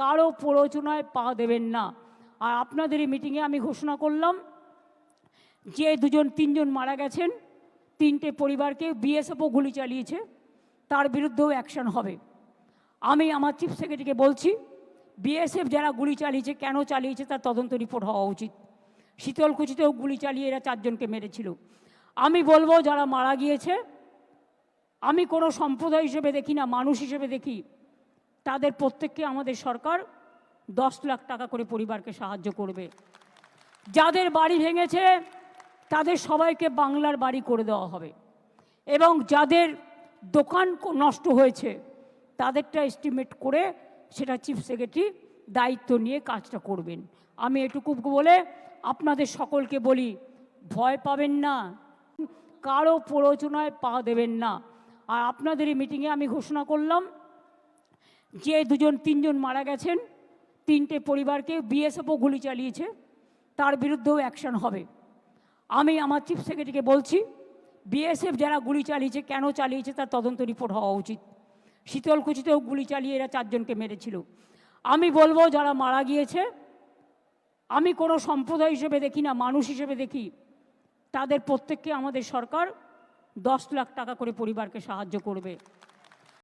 কারও প্ররোচনায় পা দেবেন না। আর আপনাদের এই মিটিংয়ে আমি ঘোষণা করলাম যে দুজন, তিনজন মারা গেছেন, তিনটে পরিবারকে বিএসএফও গুলি চালিয়েছে, তার বিরুদ্ধেও অ্যাকশন হবে। আমি আমার চিফ সেক্রেটারিকে বলছি বিএসএফ যারা গুলি চালিয়েছে, কেন চালিয়েছে তার তদন্ত রিপোর্ট হওয়া উচিত। শীতলকুচিতেও গুলি চালিয়ে এরা চারজনকে মেরেছিল। আমি বলব, যারা মারা গিয়েছে, আমি কোনো সম্প্রদায় হিসেবে দেখি না, মানুষ হিসেবে দেখি তাদের প্রত্যেককে আমাদের সরকার দশ লাখ টাকা করে পরিবারকে সাহায্য করবে। যাদের বাড়ি ভেঙেছে, তাদের সবাইকে বাংলার বাড়ি করে দেওয়া হবে। এবং যাদের দোকান নষ্ট হয়েছে, তাদেরটা এস্টিমেট করে সেটা চিফ সেক্রেটারি দায়িত্ব নিয়ে কাজটা করবেন। আমি এটুকু বলে আপনাদের সকলকে বলি, ভয় পাবেন না। কারও প্ররোচনায় পা দেবেন না। আর আপনাদের এই মিটিংয়ে আমি ঘোষণা করলাম যে দুজন, তিনজন মারা গেছেন, তিনটে পরিবারকে বিএসএফও গুলি চালিয়েছে, তার বিরুদ্ধেও অ্যাকশন হবে। আমি আমার চিফ সেক্রেটারিকে বলছি, বিএসএফ যারা গুলি চালিয়েছে, কেন চালিয়েছে তার তদন্ত রিপোর্ট হওয়া উচিত। শীতলকুচিতেও গুলি চালিয়ে এরা চারজনকে মেরেছিল। আমি বলব, যারা মারা গিয়েছে, আমি কোনো সম্প্রদায় হিসেবে দেখি না, মানুষ হিসেবে দেখি, তাদের প্রত্যেককে আমাদের সরকার দশ লাখ টাকা করে পরিবারকে সাহায্য করবে।